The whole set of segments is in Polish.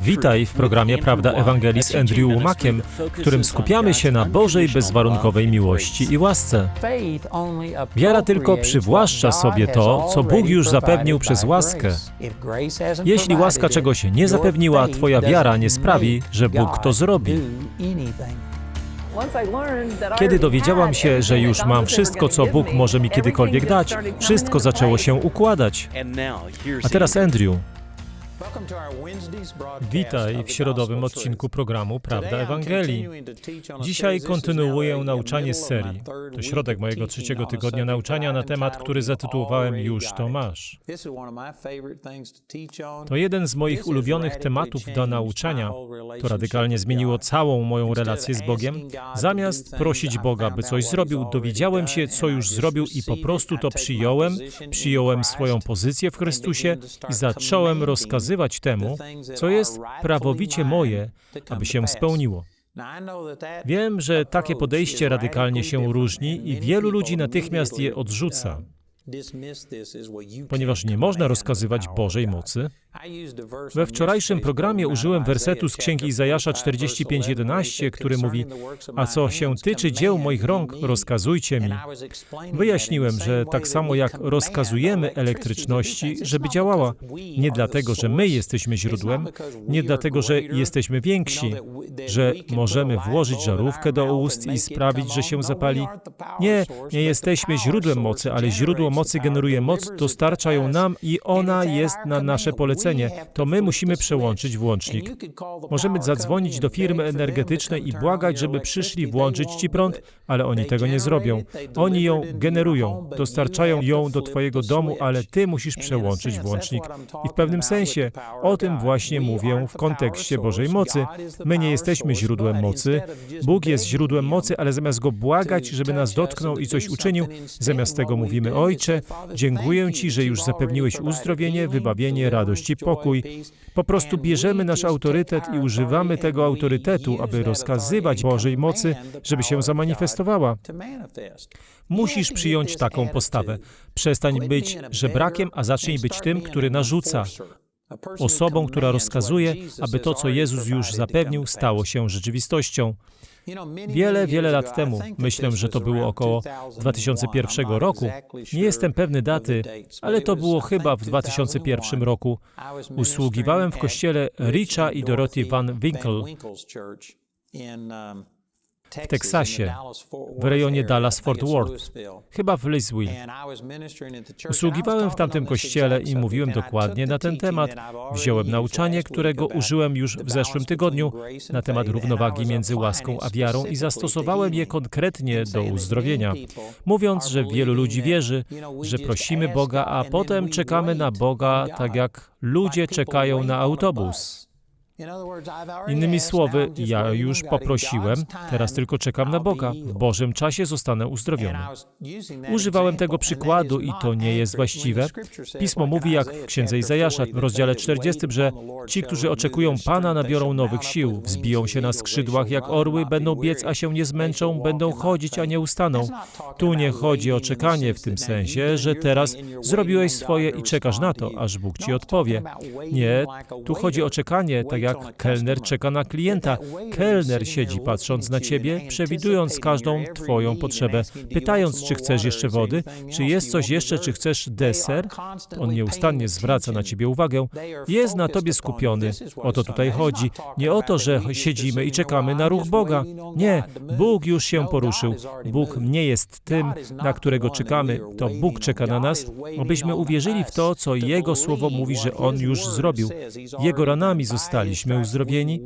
Witaj w programie Prawda Ewangelii z Andrew Łomakiem, w którym skupiamy się na Bożej bezwarunkowej miłości i łasce. Wiara tylko przywłaszcza sobie to, co Bóg już zapewnił przez łaskę. Jeśli łaska czegoś nie zapewniła, Twoja wiara nie sprawi, że Bóg to zrobi. Kiedy dowiedziałam się, że już mam wszystko, co Bóg może mi kiedykolwiek dać, wszystko zaczęło się układać. A teraz Andrew, witaj w środowym odcinku programu Prawda Ewangelii. Dzisiaj kontynuuję nauczanie z serii. To środek mojego trzeciego tygodnia nauczania na temat, który zatytułowałem Już to masz. To jeden z moich ulubionych tematów do nauczania. To radykalnie zmieniło całą moją relację z Bogiem. Zamiast prosić Boga, by coś zrobił, dowiedziałem się, co już zrobił i po prostu to przyjąłem, przyjąłem swoją pozycję w Chrystusie i zacząłem rozkazywać temu, co jest prawowicie moje, aby się spełniło. Wiem, że takie podejście radykalnie się różni i wielu ludzi natychmiast je odrzuca, ponieważ nie można rozkazywać Bożej mocy. We wczorajszym programie użyłem wersetu z Księgi Izajasza 45:11, który mówi: A co się tyczy dzieł moich rąk, rozkazujcie mi. Wyjaśniłem, że tak samo jak rozkazujemy elektryczności, żeby działała, nie dlatego, że my jesteśmy źródłem, nie dlatego, że jesteśmy więksi, że możemy włożyć żarówkę do ust i sprawić, że się zapali. Nie, nie jesteśmy źródłem mocy, ale źródło mocy generuje moc, dostarcza ją nam i ona jest na nasze polecenie. To my musimy przełączyć włącznik. Możemy zadzwonić do firmy energetycznej i błagać, żeby przyszli włączyć ci prąd, ale oni tego nie zrobią. Oni ją generują, dostarczają ją do Twojego domu, ale Ty musisz przełączyć włącznik. I w pewnym sensie o tym właśnie mówię w kontekście Bożej mocy. My nie jesteśmy źródłem mocy. Bóg jest źródłem mocy, ale zamiast Go błagać, żeby nas dotknął i coś uczynił, zamiast tego mówimy, Ojcze, dziękuję Ci, że już zapewniłeś uzdrowienie, wybawienie, radość i pokój. Po prostu bierzemy nasz autorytet i używamy tego autorytetu, aby rozkazywać Bożej mocy, żeby się zamanifestowała. Musisz przyjąć taką postawę. Przestań być żebrakiem, a zacznij być tym, który narzuca. Osobą, która rozkazuje, aby to, co Jezus już zapewnił, stało się rzeczywistością. Wiele, wiele lat temu, myślę, że to było około 2001 roku, nie jestem pewny daty, ale to było chyba w 2001 roku, usługiwałem w kościele Richa i Dorothy Van Winkle w Teksasie, w rejonie Dallas-Fort Worth, chyba w Louisville. Usługiwałem w tamtym kościele i mówiłem dokładnie na ten temat. Wziąłem nauczanie, którego użyłem już w zeszłym tygodniu na temat równowagi między łaską a wiarą i zastosowałem je konkretnie do uzdrowienia, mówiąc, że wielu ludzi wierzy, że prosimy Boga, a potem czekamy na Boga tak jak ludzie czekają na autobus. Innymi słowy, ja już poprosiłem, teraz tylko czekam na Boga. W Bożym czasie zostanę uzdrowiony. Używałem tego przykładu i to nie jest właściwe. Pismo mówi, jak w księdze Izajasza w rozdziale 40, że ci, którzy oczekują Pana, nabiorą nowych sił, wzbiją się na skrzydłach jak orły, będą biec, a się nie zmęczą, będą chodzić, a nie ustaną. Tu nie chodzi o czekanie w tym sensie, że teraz zrobiłeś swoje i czekasz na to, aż Bóg ci odpowie. Nie, tu chodzi o czekanie, tak jak kelner czeka na klienta. Kelner siedzi patrząc na ciebie, przewidując każdą twoją potrzebę, pytając, czy chcesz jeszcze wody, czy jest coś jeszcze, czy chcesz deser. On nieustannie zwraca na ciebie uwagę. Jest na tobie skupiony. O to tutaj chodzi. Nie o to, że siedzimy i czekamy na ruch Boga. Nie, Bóg już się poruszył. Bóg nie jest tym, na którego czekamy. To Bóg czeka na nas, abyśmy uwierzyli w to, co Jego Słowo mówi, że On już zrobił. Jego ranami zostaliśmy uzdrowieni.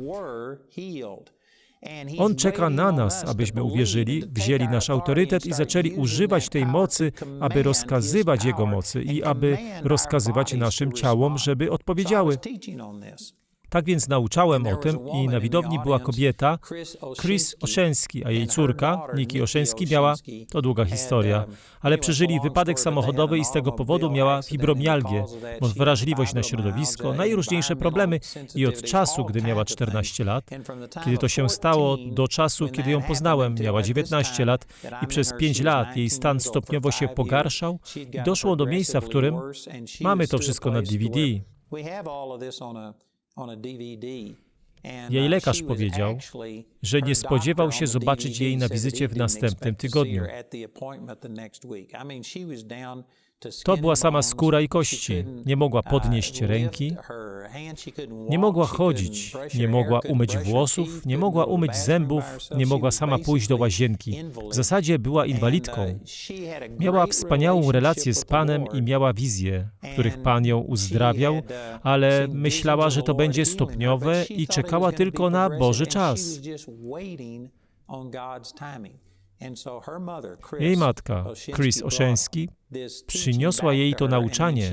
On czeka na nas, abyśmy uwierzyli, wzięli nasz autorytet i zaczęli używać tej mocy, aby rozkazywać Jego mocy i aby rozkazywać naszym ciałom, żeby odpowiedziały. Tak więc nauczałem o tym i na widowni była kobieta, Chris Oszęski, a jej córka, Niki Oszęski, miała, to długa historia, ale przeżyli wypadek samochodowy i z tego powodu miała fibromialgię, wrażliwość na środowisko, najróżniejsze problemy i od czasu, gdy miała 14 lat, kiedy to się stało, do czasu, kiedy ją poznałem, miała 19 lat i przez 5 lat jej stan stopniowo się pogarszał i doszło do miejsca, w którym mamy to wszystko na DVD. Jej lekarz powiedział, że nie spodziewał się zobaczyć jej na wizycie w następnym tygodniu. To była sama skóra i kości. Nie mogła podnieść ręki, nie mogła chodzić, nie mogła umyć włosów, nie mogła umyć zębów, nie mogła sama pójść do łazienki. W zasadzie była inwalidką. Miała wspaniałą relację z Panem i miała wizje, w których Pan ją uzdrawiał, ale myślała, że to będzie stopniowe i czekała tylko na Boży czas. Jej matka, Chris Oszenski, przyniosła jej to nauczanie.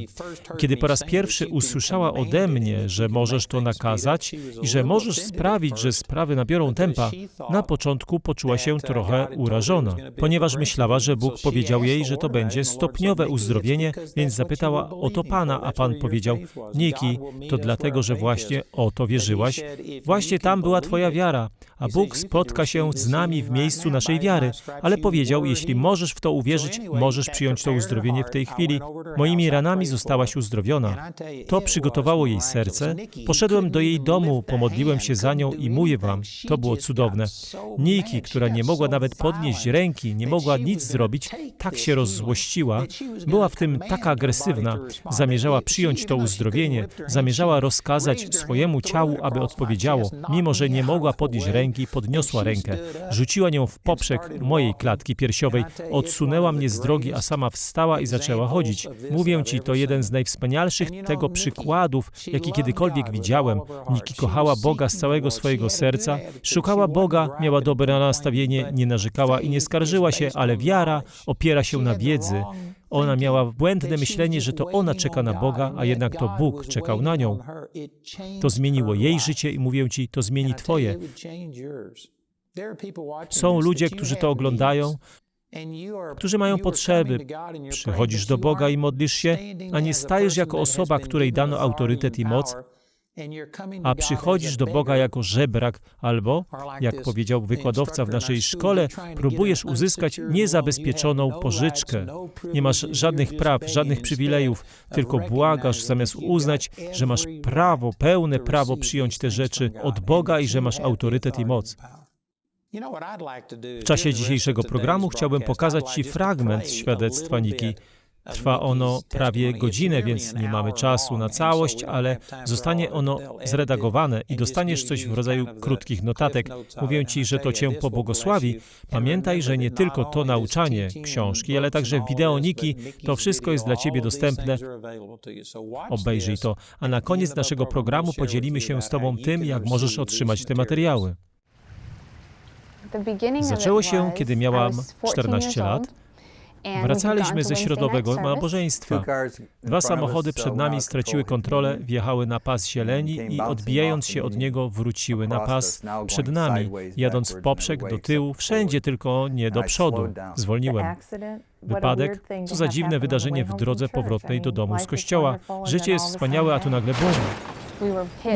Kiedy po raz pierwszy usłyszała ode mnie, że możesz to nakazać i że możesz sprawić, że sprawy nabiorą tempa, na początku poczuła się trochę urażona, ponieważ myślała, że Bóg powiedział jej, że to będzie stopniowe uzdrowienie, więc zapytała o to Pana, a Pan powiedział, Niki, to dlatego, że właśnie o to wierzyłaś. Właśnie tam była Twoja wiara, a Bóg spotka się z nami w miejscu naszej wiary, ale powiedział, jeśli możesz w to uwierzyć, możesz przyjąć to uzdrowienie w tej chwili. Moimi ranami zostałaś uzdrowiona. To przygotowało jej serce. Poszedłem do jej domu, pomodliłem się za nią i mówię wam, to było cudowne. Niki, która nie mogła nawet podnieść ręki, nie mogła nic zrobić, tak się rozzłościła, była w tym taka agresywna, zamierzała przyjąć to uzdrowienie, zamierzała rozkazać swojemu ciału, aby odpowiedziało. Mimo, że nie mogła podnieść ręki, podniosła rękę, rzuciła nią w poprzek mojej klatki piersiowej, odsunęła mnie z drogi, a sama wstała i zaczęła chodzić. Mówię ci, to jeden z najwspanialszych tego przykładów, jaki kiedykolwiek widziałem. Niki kochała Boga z całego swojego serca, szukała Boga, miała dobre nastawienie, nie narzekała i nie skarżyła się, ale wiara opiera się na wiedzy. Ona miała błędne myślenie, że to ona czeka na Boga, a jednak to Bóg czekał na nią. To zmieniło jej życie i mówię ci, to zmieni Twoje. Są ludzie, którzy to oglądają, którzy mają potrzeby. Przychodzisz do Boga i modlisz się, a nie stajesz jako osoba, której dano autorytet i moc, a przychodzisz do Boga jako żebrak, albo, jak powiedział wykładowca w naszej szkole, próbujesz uzyskać niezabezpieczoną pożyczkę. Nie masz żadnych praw, żadnych przywilejów, tylko błagasz, zamiast uznać, że masz prawo, pełne prawo przyjąć te rzeczy od Boga i że masz autorytet i moc. W czasie dzisiejszego programu chciałbym pokazać Ci fragment świadectwa Niki. Trwa ono prawie godzinę, więc nie mamy czasu na całość, ale zostanie ono zredagowane i dostaniesz coś w rodzaju krótkich notatek. Mówię Ci, że to Cię pobłogosławi. Pamiętaj, że nie tylko to nauczanie, książki, ale także wideo Niki, to wszystko jest dla Ciebie dostępne. Obejrzyj to, a na koniec naszego programu podzielimy się z Tobą tym, jak możesz otrzymać te materiały. Zaczęło się, kiedy miałam 14 lat. Wracaliśmy ze środowego nabożeństwa. Dwa samochody przed nami straciły kontrolę, wjechały na pas zieleni i odbijając się od niego wróciły na pas przed nami, jadąc w poprzek, do tyłu, wszędzie tylko nie do przodu. Zwolniłem. Wypadek? Co za dziwne wydarzenie w drodze powrotnej do domu z kościoła. Życie jest wspaniałe, a tu nagle bum.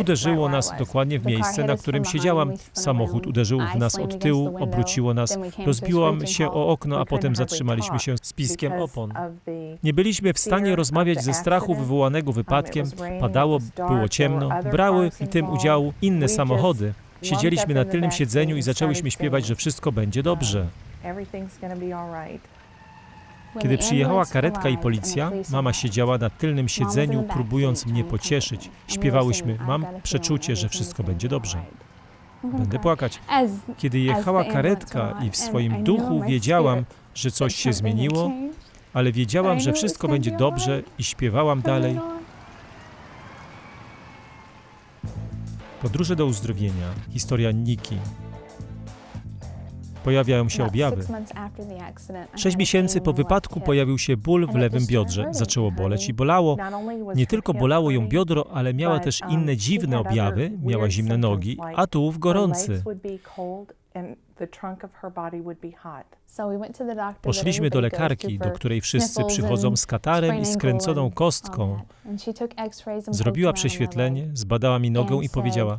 Uderzyło nas dokładnie w miejsce, na którym siedziałam. Samochód uderzył w nas od tyłu, obróciło nas, rozbiłam się o okno, a potem zatrzymaliśmy się z piskiem opon. Nie byliśmy w stanie rozmawiać ze strachu wywołanego wypadkiem, padało, było ciemno, brały w tym udział inne samochody. Siedzieliśmy na tylnym siedzeniu i zaczęłyśmy śpiewać, że wszystko będzie dobrze. Kiedy przyjechała karetka i policja, mama siedziała na tylnym siedzeniu, próbując mnie pocieszyć. Śpiewałyśmy, mam przeczucie, że wszystko będzie dobrze. Będę płakać. Kiedy jechała karetka i w swoim duchu wiedziałam, że coś się zmieniło, ale wiedziałam, że wszystko będzie dobrze i śpiewałam dalej. Podróże do uzdrowienia. Historia Niki. Pojawiają się objawy. Sześć miesięcy po wypadku pojawił się ból w lewym biodrze. Zaczęło boleć i bolało. Nie tylko bolało ją biodro, ale miała też inne dziwne objawy. Miała zimne nogi, a tułów gorący. Poszliśmy do lekarki, do której wszyscy przychodzą z katarem i skręconą kostką. Zrobiła prześwietlenie, zbadała mi nogę i powiedziała: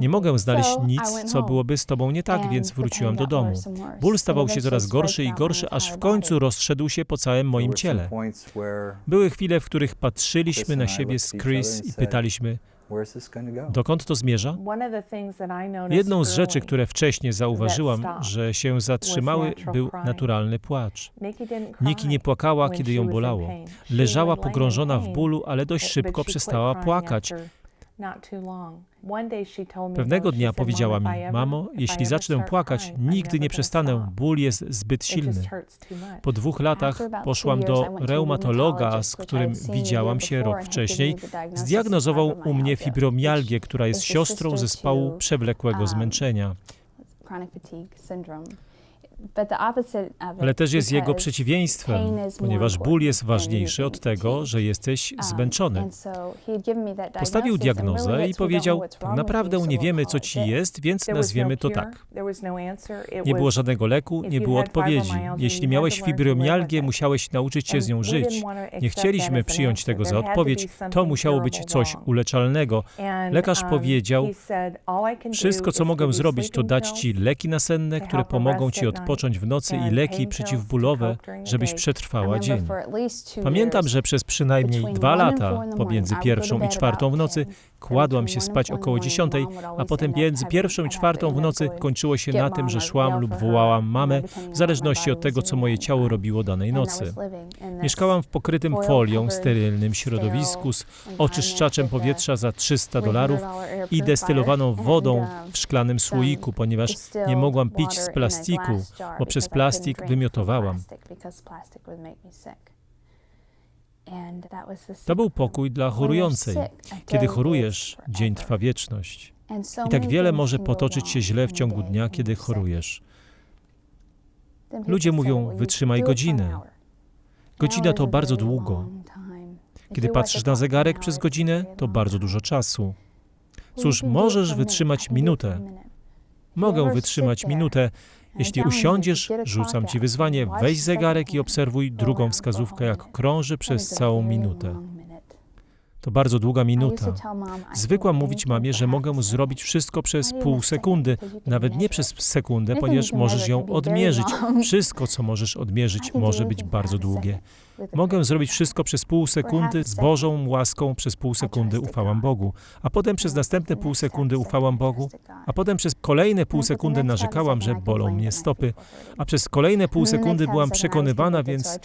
Nie mogę znaleźć nic, co byłoby z tobą nie tak, więc wróciłam do domu. Ból stawał się coraz gorszy i gorszy, aż w końcu rozszedł się po całym moim ciele. Były chwile, w których patrzyliśmy na siebie z Chris i pytaliśmy, dokąd to zmierza? Jedną z rzeczy, które wcześniej zauważyłam, że się zatrzymały, był naturalny płacz. Niki nie płakała, kiedy ją bolało. Leżała pogrążona w bólu, ale dość szybko przestała płakać. Pewnego dnia powiedziała mi, mamo, jeśli zacznę płakać, nigdy nie przestanę, ból jest zbyt silny. Po dwóch latach poszłam do reumatologa, z którym widziałam się rok wcześniej. Zdiagnozował u mnie fibromialgię, która jest siostrą zespołu przewlekłego zmęczenia. Ale też jest jego przeciwieństwem, ponieważ ból jest ważniejszy od tego, że jesteś zmęczony. Postawił diagnozę i powiedział: Tak naprawdę nie wiemy, co ci jest, więc nazwiemy to tak. Nie było żadnego leku, nie było odpowiedzi. Jeśli miałeś fibromialgię, musiałeś nauczyć się z nią żyć. Nie chcieliśmy przyjąć tego za odpowiedź, to musiało być coś uleczalnego. Lekarz powiedział: Wszystko, co mogę zrobić, to dać ci leki nasenne, które pomogą ci odpocząć w nocy i leki przeciwbólowe, żebyś przetrwała dzień. Pamiętam, że przez przynajmniej dwa lata, pomiędzy pierwszą i czwartą w nocy, kładłam się spać około dziesiątej, a potem między pierwszą i czwartą w nocy kończyło się na tym, że szłam lub wołałam mamę, w zależności od tego, co moje ciało robiło danej nocy. Mieszkałam w pokrytym folią sterylnym środowisku z oczyszczaczem powietrza za 300 dolarów i destylowaną wodą w szklanym słoiku, ponieważ nie mogłam pić z plastiku, bo przez plastik wymiotowałam. To był pokój dla chorującej. Kiedy chorujesz, dzień trwa wieczność. I tak wiele może potoczyć się źle w ciągu dnia, kiedy chorujesz. Ludzie mówią, wytrzymaj godzinę. Godzina to bardzo długo. Kiedy patrzysz na zegarek przez godzinę, to bardzo dużo czasu. Cóż, możesz wytrzymać minutę. Mogę wytrzymać minutę. Jeśli usiądziesz, rzucam ci wyzwanie, weź zegarek i obserwuj drugą wskazówkę, jak krąży przez całą minutę. To bardzo długa minuta. Zwykłam mówić mamie, że mogę zrobić wszystko przez pół sekundy, nawet nie przez sekundę, ponieważ możesz ją odmierzyć. Wszystko, co możesz odmierzyć, może być bardzo długie. Mogę zrobić wszystko przez pół sekundy, z Bożą łaską przez pół sekundy ufałam Bogu, a potem przez następne pół sekundy ufałam Bogu, a potem przez kolejne pół sekundy narzekałam, że bolą mnie stopy, a przez kolejne pół sekundy byłam przekonywana, więc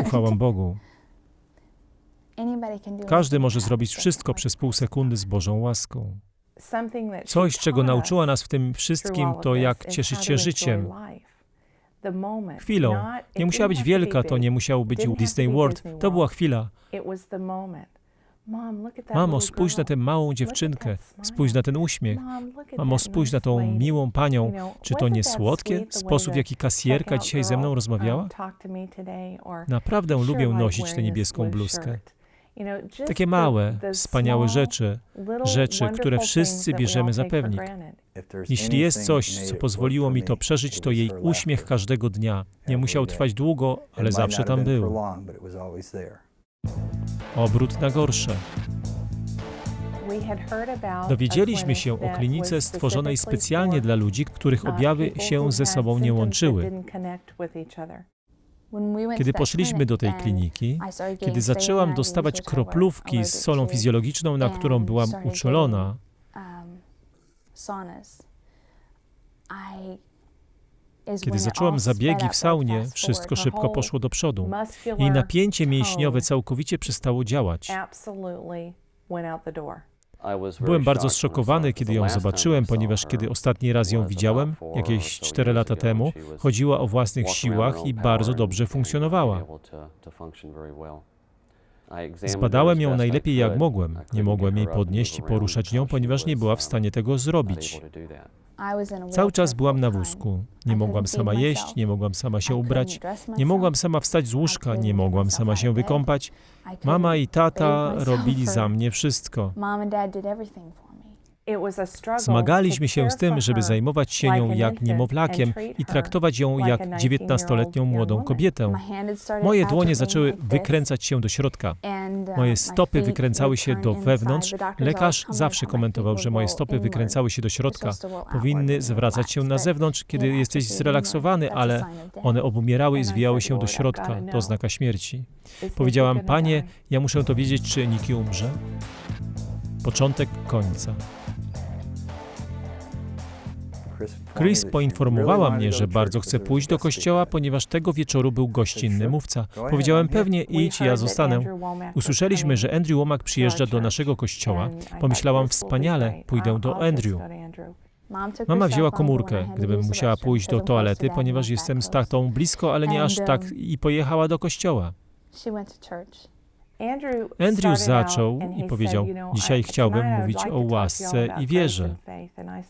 ufałam Bogu. Każdy może zrobić wszystko przez pół sekundy z Bożą łaską. Coś, czego nauczyła nas w tym wszystkim, to jak cieszyć się życiem. Chwilą. Nie musiała być wielka, to nie musiało być Disney World. To była chwila. Mamo, spójrz na tę małą dziewczynkę, spójrz na ten uśmiech. Mamo, spójrz na tą miłą panią. Czy to nie słodkie? Sposób, w jaki kasjerka dzisiaj ze mną rozmawiała? Naprawdę lubię nosić tę niebieską bluzkę. Takie małe, wspaniałe rzeczy, rzeczy, które wszyscy bierzemy za pewnik. Jeśli jest coś, co pozwoliło mi to przeżyć, to jej uśmiech każdego dnia. Nie musiał trwać długo, ale zawsze tam był. Obrót na gorsze. Dowiedzieliśmy się o klinice stworzonej specjalnie dla ludzi, których objawy się ze sobą nie łączyły. Kiedy poszliśmy do tej kliniki, kiedy zaczęłam dostawać kroplówki z solą fizjologiczną, na którą byłam uczulona, kiedy zaczęłam zabiegi w saunie, wszystko szybko poszło do przodu. Jej napięcie mięśniowe całkowicie przestało działać. Byłem bardzo zszokowany, kiedy ją zobaczyłem, ponieważ kiedy ostatni raz ją widziałem, jakieś 4 lata temu, chodziła o własnych siłach i bardzo dobrze funkcjonowała. Zbadałem ją najlepiej jak mogłem. Nie mogłem jej podnieść i poruszać nią, ponieważ nie była w stanie tego zrobić. Cały czas byłam na wózku. Nie mogłam sama jeść, nie mogłam sama się ubrać, nie mogłam sama wstać z łóżka, nie mogłam sama się wykąpać. Mama i tata robili za mnie wszystko. Zmagaliśmy się z tym, żeby zajmować się nią jak niemowlakiem i traktować ją jak dziewiętnastoletnią młodą kobietę. Moje dłonie zaczęły wykręcać się do środka. Moje stopy wykręcały się do wewnątrz. Lekarz zawsze komentował, że moje stopy wykręcały się do środka. Powinny zwracać się na zewnątrz, kiedy jesteś zrelaksowany, ale one obumierały i zwijały się do środka. To oznaka śmierci. Powiedziałam, panie, ja muszę to wiedzieć, czy Niki umrze. Początek końca. Chris poinformowała mnie, że bardzo chce pójść do kościoła, ponieważ tego wieczoru był gościnny mówca. Powiedziałem pewnie idź, ja zostanę. Usłyszeliśmy, że Andrew Womack przyjeżdża do naszego kościoła. Pomyślałam wspaniale, pójdę do Andrew. Mama wzięła komórkę, gdybym musiała pójść do toalety, ponieważ jestem z tatą blisko, ale nie aż tak, i pojechała do kościoła. Andrew zaczął i powiedział, dzisiaj chciałbym mówić o łasce i wierze.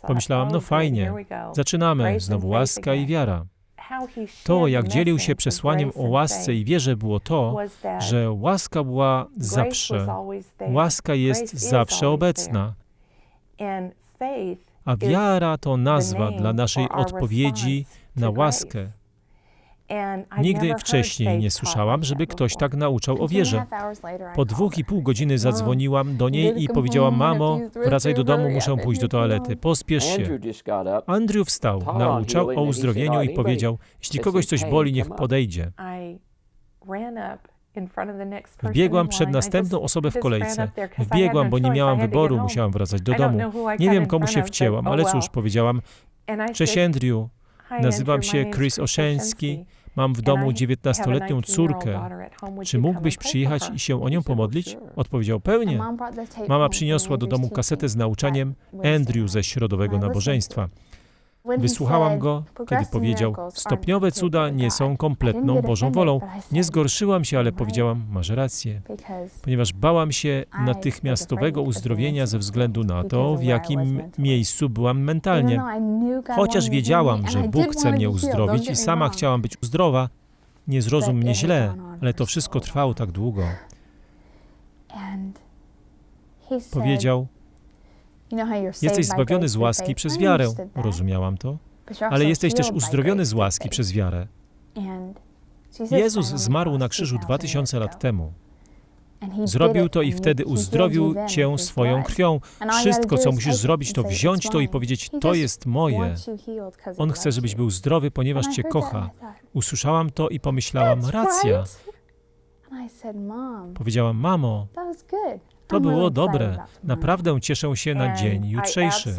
Pomyślałam, no fajnie, zaczynamy, znowu łaska i wiara. To, jak dzielił się przesłaniem o łasce i wierze, było to, że łaska była zawsze, łaska jest zawsze obecna, a wiara to nazwa dla naszej odpowiedzi na łaskę. Nigdy wcześniej nie słyszałam, żeby ktoś tak nauczał o wierze. Po dwóch i pół godziny zadzwoniłam do niej i powiedziałam, mamo, wracaj do domu, muszę pójść do toalety, pospiesz się. Andrew wstał, nauczał o uzdrowieniu i powiedział, jeśli kogoś coś boli, niech podejdzie. Wbiegłam przed następną osobę w kolejce. Wbiegłam, bo nie miałam wyboru, musiałam wracać do domu. Nie wiem, komu się wcięłam, ale cóż, powiedziałam, cześć Andrew, nazywam się Chris Oszeński, mam w domu 19-letnią córkę. Czy mógłbyś przyjechać i się o nią pomodlić? Odpowiedział, pewnie. Mama przyniosła do domu kasetę z nauczaniem Andrew ze środowego nabożeństwa. Wysłuchałam go, kiedy powiedział: Stopniowe cuda nie są kompletną Bożą wolą. Nie zgorszyłam się, ale powiedziałam: Masz rację, ponieważ bałam się natychmiastowego uzdrowienia ze względu na to, w jakim miejscu byłam mentalnie. Chociaż wiedziałam, że Bóg chce mnie uzdrowić i sama chciałam być zdrowa, nie zrozum mnie źle, ale to wszystko trwało tak długo. Powiedział: Jesteś zbawiony z łaski przez wiarę. Rozumiałam to. Ale jesteś też uzdrowiony z łaski przez wiarę. Jezus zmarł na krzyżu dwa tysiące lat temu. Zrobił to i wtedy uzdrowił cię swoją krwią. Wszystko, co musisz zrobić, to wziąć to i powiedzieć: To jest moje. On chce, żebyś był zdrowy, ponieważ cię kocha. Usłyszałam to i pomyślałam: Racja. Powiedziałam: Mamo, to było dobre. Naprawdę cieszę się na dzień jutrzejszy.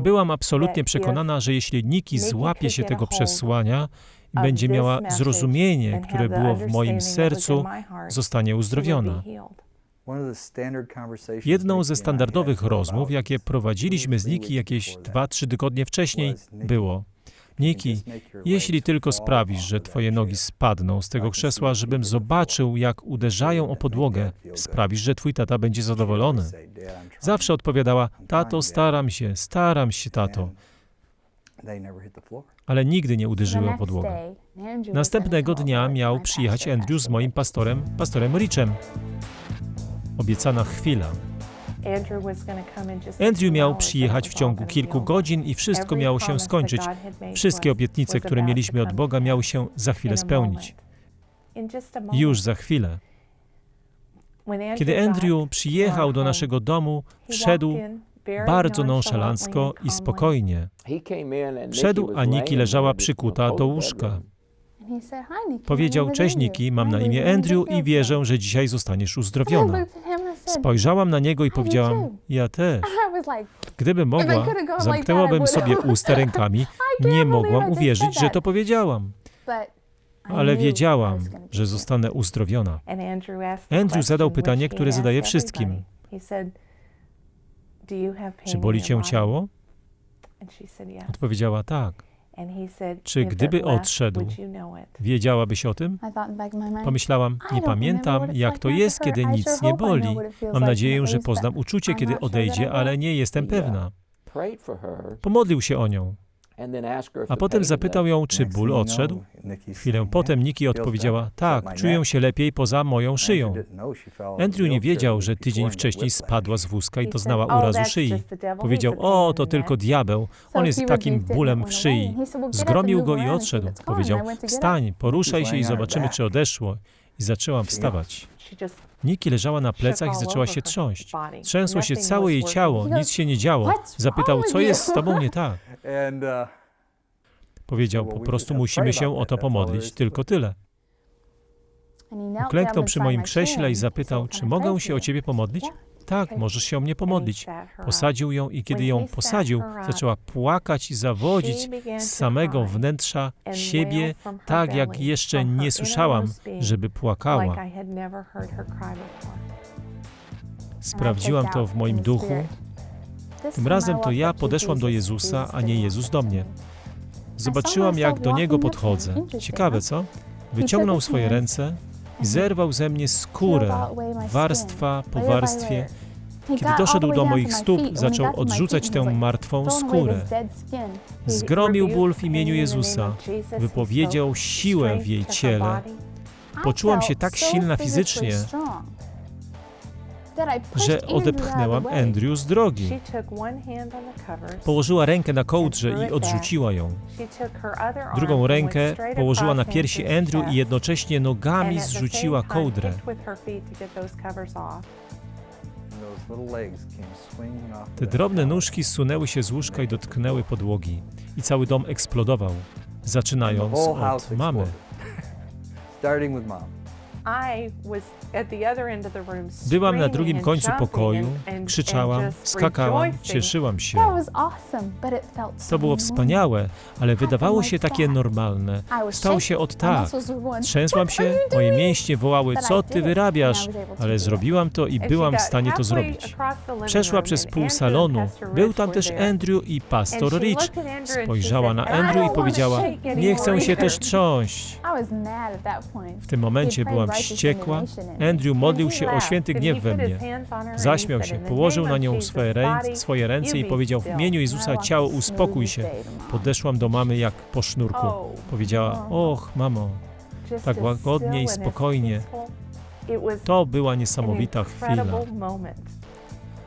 Byłam absolutnie przekonana, że jeśli Niki złapie się tego przesłania i będzie miała zrozumienie, które było w moim sercu, zostanie uzdrowiona. Jedną ze standardowych rozmów, jakie prowadziliśmy z Niki jakieś 2-3 tygodnie wcześniej, było: Niki, jeśli tylko sprawisz, że twoje nogi spadną z tego krzesła, żebym zobaczył, jak uderzają o podłogę, sprawisz, że twój tata będzie zadowolony. Zawsze odpowiadała: Tato, staram się, staram się, tato. Ale nigdy nie uderzyły o podłogę. Następnego dnia miał przyjechać Andrew z moim pastorem, pastorem Richem. Obiecana chwila. Andrew miał przyjechać w ciągu kilku godzin i wszystko miało się skończyć. Wszystkie obietnice, które mieliśmy od Boga, miały się za chwilę spełnić. Już za chwilę. Kiedy Andrew przyjechał do naszego domu, wszedł bardzo nonszalancko i spokojnie. Wszedł, a Niki leżała przykuta do łóżka. Powiedział, cześć Niki, mam na imię Andrew i wierzę, że dzisiaj zostaniesz uzdrowiona. Spojrzałam na niego i powiedziałam, ja też. Gdybym mogła, zamknęłabym sobie usta rękami. Nie mogłam uwierzyć, że to powiedziałam. Ale wiedziałam, że zostanę uzdrowiona. Andrew zadał pytanie, które zadaje wszystkim. Czy boli cię ciało? Odpowiedziała tak. Czy gdyby odszedł, wiedziałabyś o tym? Pomyślałam, nie pamiętam, jak to jest, kiedy nic nie boli. Mam nadzieję, że poznam uczucie, kiedy odejdzie, ale nie jestem pewna. Pomodlił się o nią. A potem zapytał ją, czy ból odszedł. Chwilę potem Nikki odpowiedziała, tak, czuję się lepiej poza moją szyją. Andrew nie wiedział, że tydzień wcześniej spadła z wózka i doznała urazu szyi. Powiedział, o, to tylko diabeł, on jest takim bólem w szyi. Zgromił go i odszedł. Powiedział, wstań, poruszaj się i zobaczymy, czy odeszło. I zaczęłam wstawać. Nikki leżała na plecach i zaczęła się trząść. Trzęsło się całe jej ciało, nic się nie działo. Zapytał, co jest z tobą nie tak? Powiedział, po prostu musimy się o to pomodlić, tylko tyle. Uklęknął przy moim krześle i zapytał, czy mogę się o ciebie pomodlić? Tak, możesz się o mnie pomodlić. Posadził ją i kiedy ją posadził, zaczęła płakać i zawodzić z samego wnętrza siebie, tak jak jeszcze nie słyszałam, żeby płakała. Sprawdziłam to w moim duchu. Tym razem to ja podeszłam do Jezusa, a nie Jezus do mnie. Zobaczyłam, jak do Niego podchodzę. Ciekawe, co? Wyciągnął swoje ręce i zerwał ze mnie skórę, warstwa po warstwie. Kiedy doszedł do moich stóp, zaczął odrzucać tę martwą skórę. Zgromił ból w imieniu Jezusa. Wypowiedział siłę w jej ciele. Poczułam się tak silna fizycznie, że odepchnęłam Andrew z drogi. Położyła rękę na kołdrze i odrzuciła ją. Drugą rękę położyła na piersi Andrew i jednocześnie nogami zrzuciła kołdrę. Te drobne nóżki zsunęły się z łóżka i dotknęły podłogi. I cały dom eksplodował, zaczynając od mamy. Byłam na drugim końcu pokoju, krzyczałam, skakałam, cieszyłam się. To było wspaniałe, ale wydawało się takie normalne. Stało się od tak. Trzęsłam się, moje mięśnie wołały, co ty wyrabiasz? Ale zrobiłam to i byłam w stanie to zrobić. Przeszła przez pół salonu. Był tam też Andrew i pastor Rich. Spojrzała na Andrew i powiedziała, nie chcę się też trząść. W tym momencie byłam wściekła. Andrew modlił się o święty gniew we mnie. Zaśmiał się, położył na nią swoje, ręce, swoje ręce i powiedział w imieniu Jezusa, ciało uspokój się. Podeszłam do mamy jak po sznurku. Powiedziała, och, mamo, tak łagodnie i spokojnie. To była niesamowita chwila.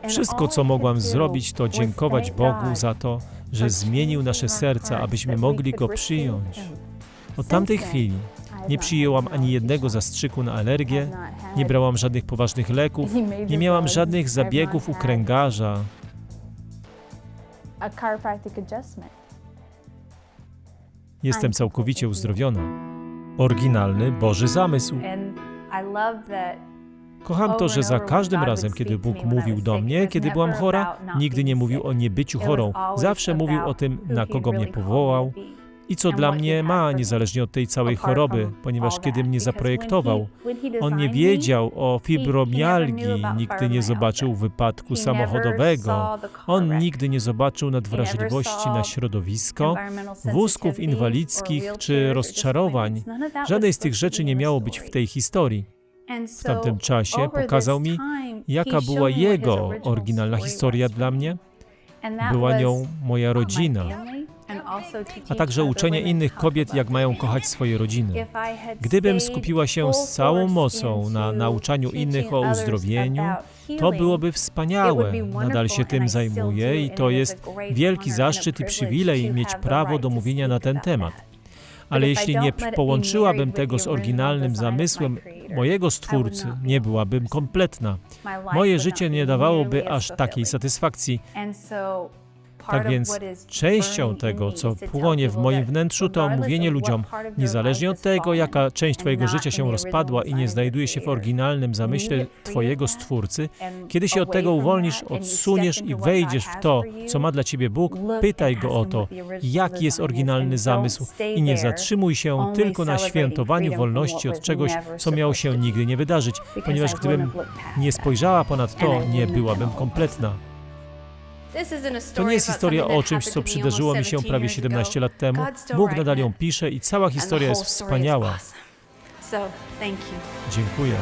Wszystko, co mogłam zrobić, to dziękować Bogu za to, że zmienił nasze serca, abyśmy mogli Go przyjąć. Od tamtej chwili nie przyjęłam ani jednego zastrzyku na alergię, nie brałam żadnych poważnych leków, nie miałam żadnych zabiegów u kręgarza. Jestem całkowicie uzdrowiona. Oryginalny Boży zamysł. Kocham to, że za każdym razem, kiedy Bóg mówił do mnie, kiedy byłam chora, nigdy nie mówił o niebyciu chorą. Zawsze mówił o tym, na kogo mnie powołał i co dla mnie ma, niezależnie od tej całej choroby, ponieważ kiedy mnie zaprojektował, on nie wiedział o fibromialgii, nigdy nie zobaczył wypadku samochodowego, on nigdy nie zobaczył nadwrażliwości na środowisko, wózków inwalidzkich czy rozczarowań. Żadnej z tych rzeczy nie miało być w tej historii. W tamtym czasie pokazał mi, jaka była jego oryginalna historia dla mnie. Była nią moja rodzina, a także uczenie innych kobiet, jak mają kochać swoje rodziny. Gdybym skupiła się z całą mocą na nauczaniu innych o uzdrowieniu, to byłoby wspaniałe. Nadal się tym zajmuję i to jest wielki zaszczyt i przywilej mieć prawo do mówienia na ten temat. Ale jeśli nie połączyłabym tego z oryginalnym zamysłem mojego Stwórcy, nie byłabym kompletna. Moje życie nie dawałoby aż takiej satysfakcji. Tak więc częścią tego, co płonie w moim wnętrzu, to mówienie ludziom, niezależnie od tego, jaka część Twojego życia się rozpadła i nie znajduje się w oryginalnym zamyśle Twojego Stwórcy, kiedy się od tego uwolnisz, odsuniesz i wejdziesz w to, co ma dla Ciebie Bóg, pytaj Go o to, jaki jest oryginalny zamysł i nie zatrzymuj się tylko na świętowaniu wolności od czegoś, co miało się nigdy nie wydarzyć, ponieważ gdybym nie spojrzała ponad to, nie byłabym kompletna. To nie jest historia o czymś, co przydarzyło mi się prawie 17 lat temu. Bóg nadal ją pisze i cała historia jest wspaniała. Dziękuję.